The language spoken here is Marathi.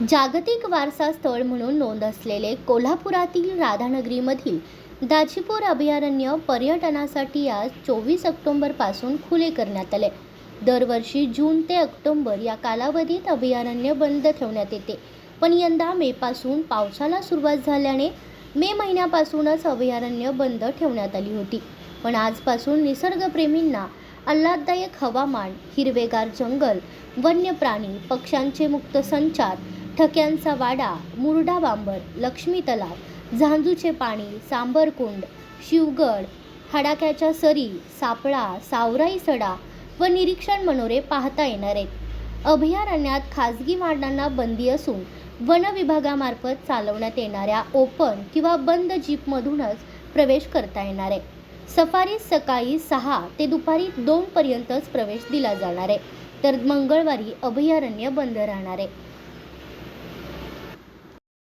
जागतिक वारसा स्थळ म्हणून नोंद असलेले कोल्हापुरातील राधानगरीमधील दाजीपूर अभयारण्य पर्यटनासाठी आज चोवीस ऑक्टोंबरपासून खुले करण्यात आले. दरवर्षी जून ते ऑक्टोंबर या कालावधीत अभयारण्य बंद ठेवण्यात येते. पण यंदा मेपासून पावसाला सुरुवात झाल्याने मे महिन्यापासूनच अभयारण्य बंद ठेवण्यात आली होती. पण आजपासून निसर्गप्रेमींना आल्हाददायक हवामान हिरवेगार जंगल वन्य प्राणी पक्ष्यांचे मुक्त संचार ठक्यांचा वाडा मुरडा बांबर लक्ष्मी तलाव झांजूचे पाणी सांबरकुंड शिवगड हडाक्याच्या सरी सापळा सावराई सडा व निरीक्षण मनोरे पाहता येणार आहेत. अभयारण्यात खाजगी वाहनांना बंदी असून वन विभागामार्फत चालवण्यात येणाऱ्या ओपन किंवा बंद जीपमधूनच प्रवेश करता येणार आहे. सफारी सकाळी सहा ते दुपारी दोनपर्यंतच प्रवेश दिला जाणार आहे. तर मंगळवारी अभयारण्य बंद राहणार आहे.